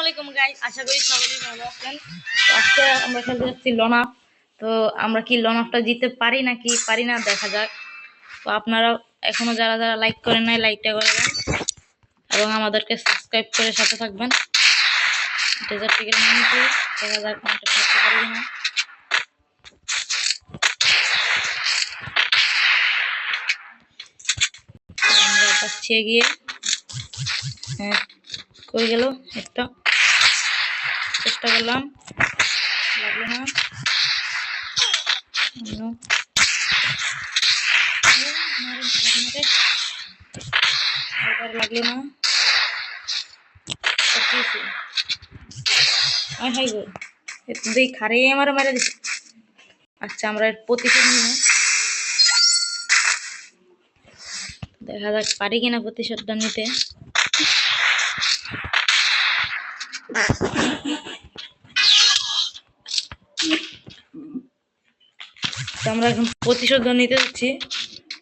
আশা করি সকলেই ভালো আছেন। আজকে আমরা খেলতে যাচ্ছি লনাফ তো আমরা কি লনাফটা জিততে পারি নাকি পারি না দেখা যাক। তো আপনারা এখনও যারা যারা লাইক করেন নাই লাইকটা করে দেন। এবং আমাদেরকে সাবস্ক্রাইব করে সাথে থাকবেন। দেখা যাক আমরা পাচ্ছি হ্যাঁ কই গেল? একটা। চেষ্টা করলাম। লাগল না। লাগল। না। খারে আমার মারা আচ্ছা আমরা প্রতিশোধ দেখা যাক পারি কিনা প্রতিশোধটা নিতে। আমরা এখন প্রতিশোধ নিতে যাচ্ছি।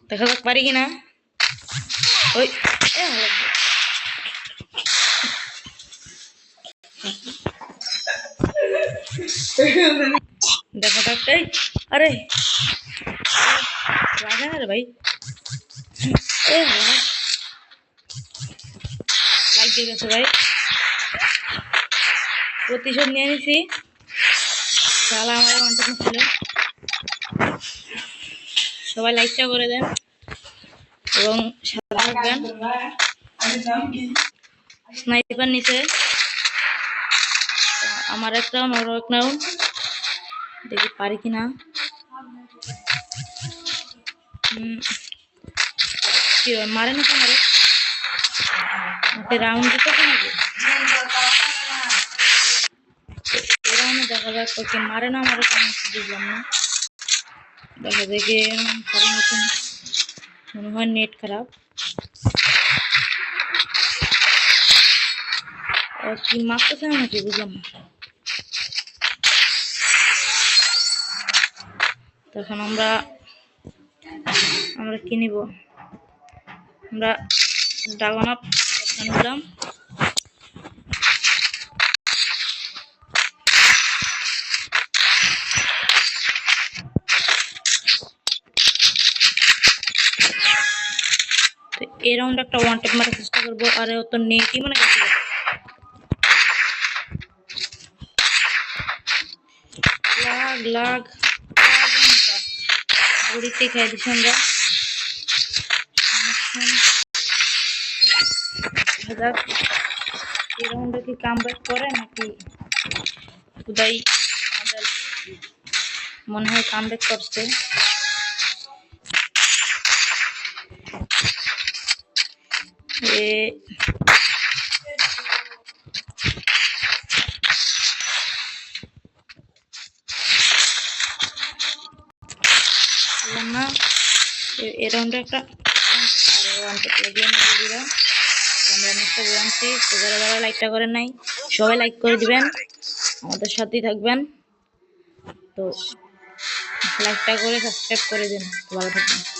দেখা যাক পারি কিনা। ওই। দেখা যাক এই, আরে না রে ভাই? দিয়ে গেছে ভাই। প্রতিশোধ নিয়ে নিছি। তাহলে আমার কন্টেন্ট ছিল। সবাই লাইকটা করে দেন। এবং সাথে থাকবেন। স্নাইপার নিচে। আমার এক রাউন্ড ওর রাউন্ড দেখি পারি কিনা। কি মারে না মারে রাউন্ড দিতে রাউন্ডে দেখা যাক, ওকে মারে না মারে কেন বুঝলাম না। দেখা দেখে কারণ মতন মনে হয় নেট খারাপ। বুঝলাম তখন আমরা আমরা কি আমরা ড্রাগন আপ নিলাম। তো এই রাউন্ড একটা ওয়ান টেপ মারার চেষ্টা করব, আর ও তো নেটই মনে করছিল লাগ লাগ আমরা। রাউন্ডে কি কাম করে নাকি? মনে হয় কাম করছে। নেক্সটটা জানছি তো যারা যারা লাইকটা করেন নাই সবাই লাইক করে দিবেন আমাদের সাথেই থাকবেন তো লাইকটা করে সাবস্ক্রাইব করে দিন ভালো থাকবেন